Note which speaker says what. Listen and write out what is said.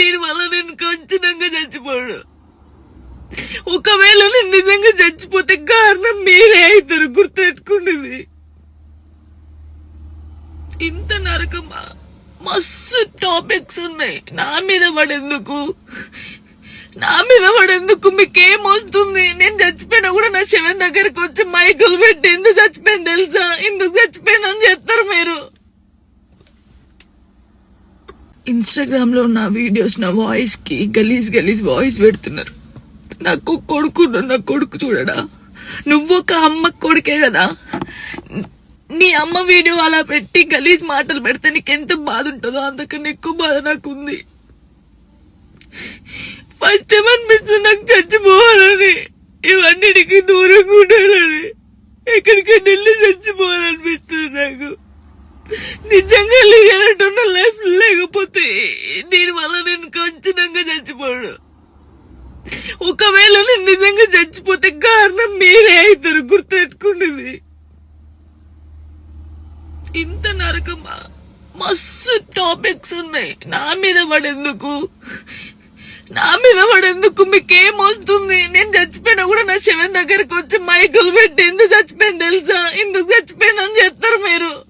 Speaker 1: దీని వల్ల నేను ఖచ్చితంగా చచ్చిపోడు ఒకవేళ నేను నిజంగా చచ్చిపోతే కారణం మీరే అవుతారు గుర్తుపెట్టుకున్నది. ఇంత నరకమా మస్తు టాపిక్స్ ఉన్నాయి. నా మీద పడేందుకు? నా మీద పడేందుకు మీకేం వస్తుంది? నేను చచ్చిపోయినా కూడా నా శివన్ దగ్గరకు వచ్చి మైకులు పెట్టి ఎందుకు చచ్చిపోయింది తెలుసా? ఎందుకు చచ్చిపోయిందని చెప్తాను మీరు ఇన్స్టాగ్రామ్లో నా వీడియోస్ నా వాయిస్కి గలీజ్ గలీజ్ వాయిస్ పెడుతున్నారు. నాకు కొడుకు నా కొడుకు చూడడా? నువ్వు ఒక అమ్మ కొడుకే కదా? నీ అమ్మ వీడియో అలా పెట్టి గలీజ్ మాటలు పెడితే నీకు ఎంత బాధ ఉంటుందో? అంతకన్నా ఎక్కువ బాధ నాకు ఉంది ఫస్ట్ టైం అనిపిస్తుంది నాకు చచ్చిపోవాలని. ఇవన్నిటికి దూరంగా ఉండాలని. ఎక్కడికైనా వెళ్ళి చచ్చిపోవాలనిపిస్తుంది నాకు. నిజంగా లేనట్టున్న లైఫ్ లేకపోతే దీని వల్ల నేను ఖచ్చితంగా చచ్చిపోడు ఒకవేళ నేను నిజంగా చచ్చిపోతే కారణం మీరే అవుతారు గుర్తుపెట్టుకున్నది. ఇంత నరకమా మస్తు టాపిక్స్ ఉన్నాయి. నా మీద పడేందుకు? నా మీద పడేందుకు మీకేం వస్తుంది? నేను చచ్చిపోయినా కూడా నా శివన్ దగ్గరకు వచ్చి మైకులు పెట్టి ఎందుకు చచ్చిపోయింది తెలుసా? ఎందుకు చచ్చిపోయిందని చెప్తారు మీరు.